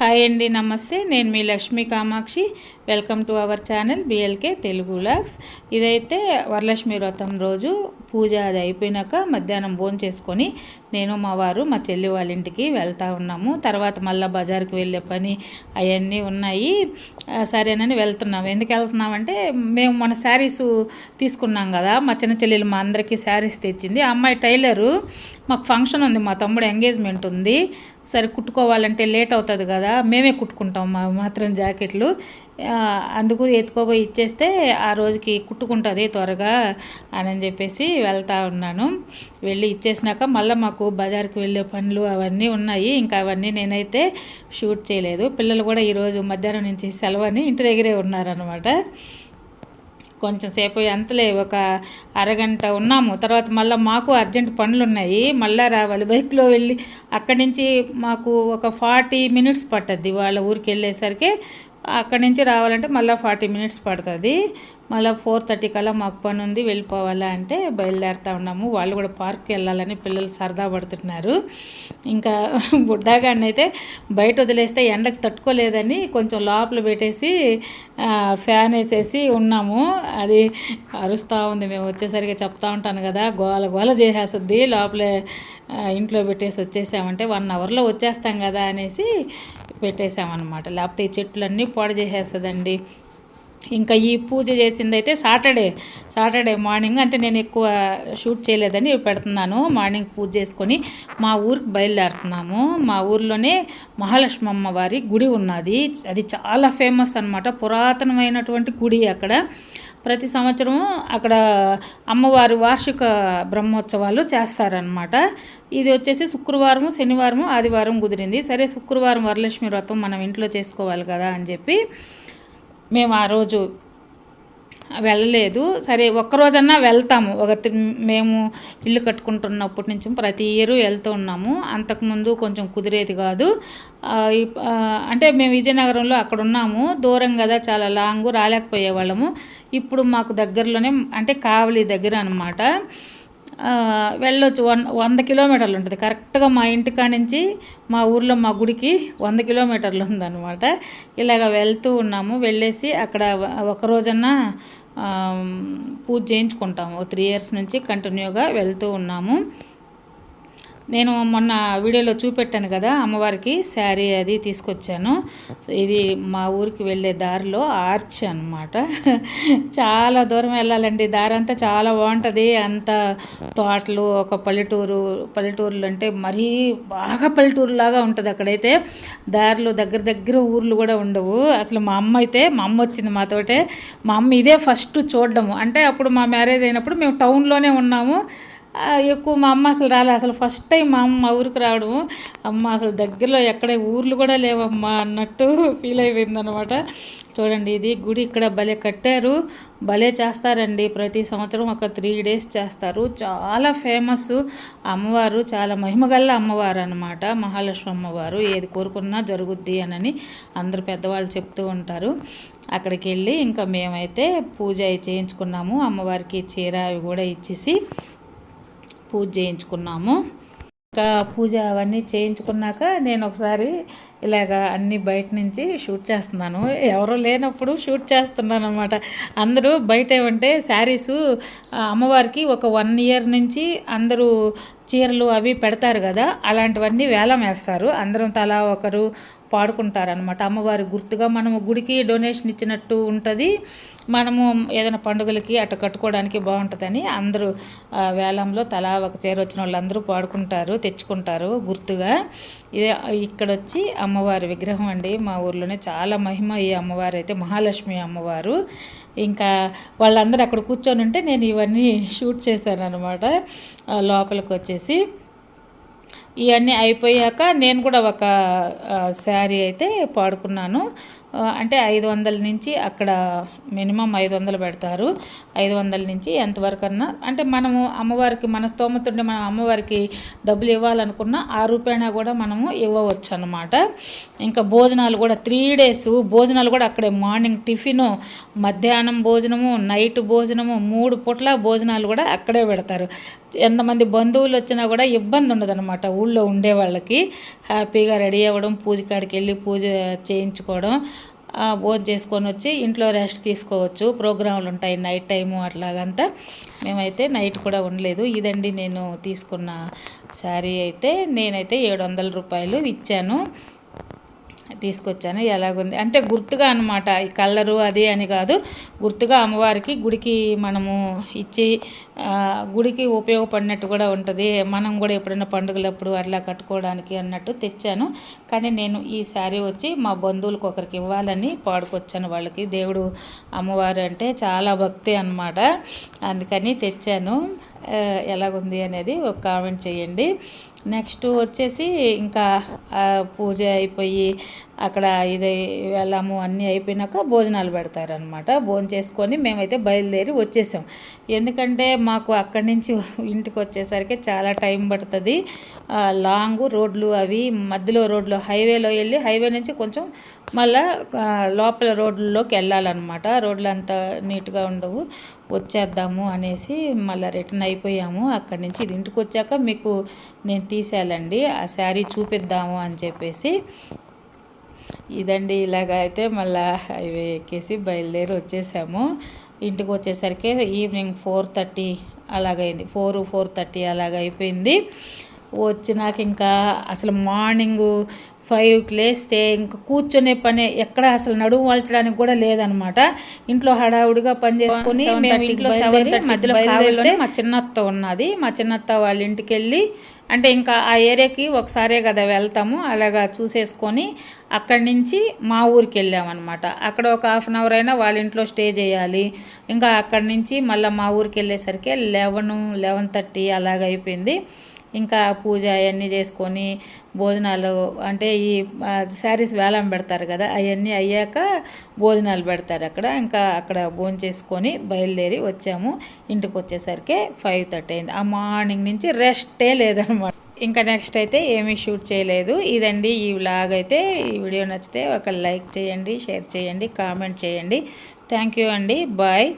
Hi అండి నమస్తే. నేను మీ Lakshmi Kamakshi. Welcome to our channel BLK Telugu logs ఇదైతే వరలక్ష్మి వ్రతం రోజు. పూజ అది అయిపోయినాక మధ్యాహ్నం భోజనం చేసుకొని నేను మా వారు మా చెల్లి వాళ్ళ ఇంటికి వెళ్తూ ఉన్నాము. తర్వాత మళ్ళీ బజార్కి వెళ్ళే పని అవన్నీ ఉన్నాయి. సరేనని వెళ్తున్నాము ఎందుకు వెళ్తున్నామంటే మేము మన శారీస్ తీసుకున్నాం కదా. మా చిన్న చెల్లెలు మా అందరికీ శారీస్ తెచ్చింది. ఆ అమ్మాయి టైలరు మాకు ఫంక్షన్ ఉంది మా తమ్ముడు ఎంగేజ్మెంట్ ఉంది. సరే కుట్టుకోవాలంటే లేట్ అవుతుంది కదా. మేమే కుట్టుకుంటాం మా మాత్రం జాకెట్లు. అందుకు ఎత్తుకోపోయి ఇచ్చేస్తే ఆ రోజుకి కుట్టుకుంటుంది త్వరగా అని చెప్పేసి వెళ్తా ఉన్నాను. వెళ్ళి ఇచ్చేసినాక మళ్ళీ మాకు బజార్కి వెళ్ళే పనులు అవన్నీ ఉన్నాయి. ఇంకా అవన్నీ నేనైతే షూట్ చేయలేదు. పిల్లలు కూడా ఈరోజు మధ్యాహ్నం నుంచి సెలవని ఇంటి దగ్గరే ఉన్నారనమాట కొంచెం సేపు ఎంతలే ఒక అరగంట ఉన్నాము. తర్వాత మళ్ళీ మాకు అర్జెంట్ పనులు ఉన్నాయి మళ్ళీ రావాలి. బైక్లో వెళ్ళి అక్కడి నుంచి మాకు ఒక ఫార్టీ మినిట్స్ పట్టద్ది. వాళ్ళ ఊరికి వెళ్ళేసరికి అక్కడి నుంచి రావాలంటే మళ్ళీ ఫార్టీ మినిట్స్ పడుతుంది. మళ్ళీ ఫోర్ థర్టీ కల్లా మాకు పని ఉంది వెళ్ళిపోవాలా అంటే బయలుదేరుతా ఉన్నాము. వాళ్ళు కూడా పార్క్కి వెళ్ళాలని పిల్లలు సరదా పడుతున్నారు. ఇంకా బుడ్డాగాడిని అయితే బయట వదిలేస్తే ఎండకు తట్టుకోలేదని కొంచెం లోపల పెట్టేసి ఫ్యాన్ వేసేసి ఉన్నాము. అది అరుస్తూ ఉంది. మేము వచ్చేసరికి చెప్తా ఉంటాను కదా గోల గోల చేసేస్తుంది. లోపలే ఇంట్లో పెట్టేసి వచ్చేసామంటే వన్ అవర్లో వచ్చేస్తాం కదా అనేసి పెట్టేసామన్నమాట లేకపోతే ఈ చెట్లన్నీ పాడు చేసేస్తుందండి. ఇంకా ఈ పూజ చేసింది అయితే సాటర్డే. సాటర్డే మార్నింగ్ అంటే నేను ఎక్కువ షూట్ చేయలేదని పెడుతున్నాను. మార్నింగ్ పూజ చేసుకొని మా ఊరికి బయలుదేరుతున్నాము. మా ఊర్లోనే మహాలక్ష్మి అమ్మవారి గుడి ఉన్నది. అది చాలా ఫేమస్ అనమాట పురాతనమైనటువంటి గుడి అక్కడ. ప్రతి సంవత్సరం అక్కడ అమ్మవారు వార్షిక బ్రహ్మోత్సవాలు చేస్తారనమాట ఇది వచ్చేసి శుక్రవారం శనివారం ఆదివారం కుదిరింది. సరే శుక్రవారం వరలక్ష్మి వ్రతం మనం ఇంట్లో చేసుకోవాలి కదా అని చెప్పి మేము ఆ రోజు వెళ్ళలేదు. సరే ఒక్కరోజన్నా వెళ్తాము. ఒక మేము ఇల్లు కట్టుకుంటున్నప్పటి నుంచి ప్రతి ఇయర్ వెళ్తూ ఉన్నాము. అంతకుముందు కొంచెం కుదిరేది కాదు. అంటే మేము విజయనగరంలో అక్కడ ఉన్నాము. దూరం కదా చాలా లాంగ్ రాలేకపోయేవాళ్ళము. ఇప్పుడు మాకు దగ్గరలోనే అంటే కావలి దగ్గర అనమాట వెళ్ళొచ్చు. వన్ వంద కిలోమీటర్లు ఉంటుంది. కరెక్ట్గా మా ఇంటికాడ నుంచి మా ఊర్లో మా గుడికి వంద కిలోమీటర్లు ఉందన్నమాట. ఇలాగ వెళ్తూ ఉన్నాము. వెళ్ళేసి అక్కడ ఒక రోజన్నా పూజ చేయించుకుంటాము. త్రీ ఇయర్స్ నుంచి కంటిన్యూగా వెళ్తూ ఉన్నాము. నేను మొన్న వీడియోలో చూపెట్టాను కదా అమ్మవారికి శారీ అది తీసుకొచ్చాను. ఇది మా ఊరికి వెళ్ళే దారిలో ఆర్చ్ అనమాట చాలా దూరం వెళ్ళాలండి. దారి అంతా చాలా బాగుంటుంది. అంత తోటలు ఒక పల్లెటూరు పల్లెటూరులు అంటే మరీ బాగా పల్లెటూరు లాగా ఉంటుంది అక్కడైతే. దారిలో దగ్గర దగ్గర ఊర్లు కూడా ఉండవు. అసలు మా అమ్మ అయితే మా అమ్మ వచ్చింది మాతోటే. మా అమ్మ ఇదే ఫస్ట్ చూడడము. అంటే అప్పుడు మా మ్యారేజ్ అయినప్పుడు మేము టౌన్లోనే ఉన్నాము. ఎక్కువ మా అమ్మ అసలు రాలే. అసలు ఫస్ట్ టైం మా అమ్మ మా ఊరికి రావడం. అమ్మ అసలు దగ్గరలో ఎక్కడ ఊర్లు కూడా లేవమ్మా అన్నట్టు ఫీల్ అయిపోయింది అనమాట చూడండి ఇది గుడి ఇక్కడ భలే కట్టారు. భలే చేస్తారండి. ప్రతి సంవత్సరం ఒక త్రీ డేస్ చేస్తారు. చాలా ఫేమస్ అమ్మవారు చాలా మహిమగల్ల అమ్మవారు అనమాట మహాలక్ష్మి అమ్మవారు. ఏది కోరుకున్నా జరుగుద్ది అని అందరు పెద్దవాళ్ళు చెప్తూ ఉంటారు. అక్కడికి వెళ్ళి ఇంకా మేమైతే పూజ చేయించుకున్నాము. అమ్మవారికి చీర అవి కూడా ఇచ్చేసి పూజ చేయించుకున్నాము. ఇంకా పూజ అవన్నీ చేయించుకున్నాక నేను ఒకసారి ఇలాగ అన్ని బయట నుంచి షూట్ చేస్తున్నాను. ఎవరు లేనప్పుడు షూట్ చేస్తున్నాను అనమాట అందరూ బయట ఏమంటే శారీస్ అమ్మవారికి ఒక వన్ ఇయర్ నుంచి అందరూ చీరలు అవి పెడతారు కదా అలాంటివన్నీ వేలం వేస్తారు. అందరం తలా ఒకరు పాడుకుంటారనమాట అమ్మవారి గుర్తుగా మనము గుడికి డొనేషన్ ఇచ్చినట్టు ఉంటుంది. మనము ఏదైనా పండుగలకి అట్ట కట్టుకోవడానికి బాగుంటుందని అందరూ వేలంలో తలా ఒక చేరు వచ్చిన వాళ్ళందరూ పాడుకుంటారు తెచ్చుకుంటారు గుర్తుగా. ఇదే ఇక్కడ వచ్చి అమ్మవారి విగ్రహం అండి. మా ఊర్లోనే చాలా మహిమ ఈ అమ్మవారు అయితే మహాలక్ష్మి అమ్మవారు. ఇంకా వాళ్ళందరూ అక్కడ కూర్చొని ఉంటే నేను ఇవన్నీ షూట్ చేశాను అనమాట లోపలికి వచ్చేసి ఇవన్నీ అయిపోయాక నేను కూడా ఒక శారీ అయితే పాడుకున్నాను. అంటే ఐదు వందల నుంచి అక్కడ మినిమం ఐదు వందలు పెడతారు. ఐదు వందల నుంచి ఎంతవరకు అన్నా అంటే మనము అమ్మవారికి మన స్తోమత మనం అమ్మవారికి డబ్బులు ఇవ్వాలనుకున్నా ఆ రూపాయన కూడా మనము ఇవ్వవచ్చు అనమాట ఇంకా భోజనాలు కూడా త్రీ డేస్ భోజనాలు కూడా అక్కడే మార్నింగ్ టిఫిను మధ్యాహ్నం భోజనము నైట్ భోజనము మూడు పూట్ల భోజనాలు కూడా అక్కడే పెడతారు. ఎంతమంది బంధువులు వచ్చినా కూడా ఇబ్బంది ఉండదన్నమాట ఊళ్ళో ఉండే వాళ్ళకి. హ్యాపీగా రెడీ అవ్వడం పూజ కాడికి వెళ్ళి పూజ చేయించుకోవడం భోజనం చేసుకొని వచ్చి ఇంట్లో రెస్ట్ తీసుకోవచ్చు. ప్రోగ్రాంలు ఉంటాయి నైట్ టైము అట్లాగంతా. మేమైతే నైట్ కూడా ఉండలేదు. ఇదండి నేను తీసుకున్న శారీ అయితే నేనైతే ఏడు వందల రూపాయలు ఇచ్చాను. తీసుకొచ్చాను. ఎలాగుంది? అంటే గుర్తుగా అనమాట ఈ కలరు అది అని కాదు. గుర్తుగా అమ్మవారికి గుడికి మనము ఇచ్చి గుడికి ఉపయోగపడినట్టు కూడా ఉంటుంది. మనం కూడా ఎప్పుడైనా పండుగలప్పుడు అట్లా కట్టుకోవడానికి అన్నట్టు తెచ్చాను. కానీ నేను ఈ శారీ వచ్చి మా బంధువులకు ఒకరికి ఇవ్వాలని పాడుకొచ్చాను వాళ్ళకి. దేవుడు అమ్మవారు అంటే చాలా భక్తి అన్నమాట. అందుకని తెచ్చాను. ఎలాగుంది అనేది ఒక కామెంట్ చేయండి. నెక్స్ట్ వచ్చేసి ఇంకా పూజ అయిపోయి అక్కడ ఇది వెళ్ళాము అన్నీ అయిపోయినాక భోజనాలు పెడతారనమాట భోజనం చేసుకొని మేమైతే బయలుదేరి వచ్చేసాం. ఎందుకంటే మాకు అక్కడి నుంచి ఇంటికి వచ్చేసరికి చాలా టైం పడుతుంది. లాంగ్ రోడ్లు అవి మధ్యలో రోడ్లు హైవేలో వెళ్ళి హైవే నుంచి కొంచెం మళ్ళా లోపల రోడ్లలోకి వెళ్ళాలన్నమాట. రోడ్లు అంత నీట్గా ఉండవు. వచ్చేద్దాము అనేసి మళ్ళీ రిటర్న్ అయిపోయాము. అక్కడి నుంచి ఇది ఇంటికి వచ్చాక మీకు నేను తీసేయాలండి. ఆ శారీ చూపిద్దాము అని చెప్పేసి ఇదండి ఇలాగ అయితే మళ్ళా హైవే ఎక్కేసి బయలుదేరి వచ్చేసాము. ఇంటికి వచ్చేసరికి ఈవినింగ్ ఫోర్ థర్టీ అలాగైంది. ఫోర్ ఫోర్ థర్టీ అలాగ అయిపోయింది. వచ్చినాక ఇంకా అసలు మార్నింగు ఫైవ్కి లేస్తే ఇంకా కూర్చొనే పని ఎక్కడ అసలు నడుము వాల్చడానికి కూడా లేదనమాట. ఇంట్లో హడావుడిగా పని చేసుకొని మేము ఇంట్లో సెవెన్ మధ్యలో మా చిన్నత్త ఉన్నది. మా చిన్నత్త వాళ్ళ ఇంటికి వెళ్ళి అంటే ఇంకా ఆ ఏరియాకి ఒకసారే కదా వెళ్తాము. అలాగా చూసేసుకొని అక్కడి నుంచి మా ఊరికి వెళ్ళామన్నమాట అక్కడ ఒక హాఫ్ అన్ అవర్ అయినా వాళ్ళ ఇంట్లో స్టే చేయాలి. ఇంకా అక్కడి నుంచి మళ్ళీ మా ఊరికి వెళ్ళేసరికి లెవెన్ లెవెన్ థర్టీ అలాగ అయిపోయింది. ఇంకా పూజ అవన్నీ చేసుకొని భోజనాలు అంటే ఈ శారీస్ వేలం పెడతారు కదా అవన్నీ అయ్యాక భోజనాలు పెడతారు అక్కడ. ఇంకా అక్కడ భోజనం చేసుకొని బయలుదేరి వచ్చాము. ఇంటికి వచ్చేసరికి ఫైవ్ థర్టీ అయింది. ఆ మార్నింగ్ నుంచి రెస్టే లేదనమాట. ఇంకా నెక్స్ట్ అయితే ఏమీ షూట్ చేయలేదు. ఇదండి ఈ వ్లాగ్ అయితే. ఈ వీడియో నచ్చితే ఒక లైక్ చేయండి షేర్ చేయండి కామెంట్ చేయండి. థ్యాంక్ యూ అండి. బాయ్.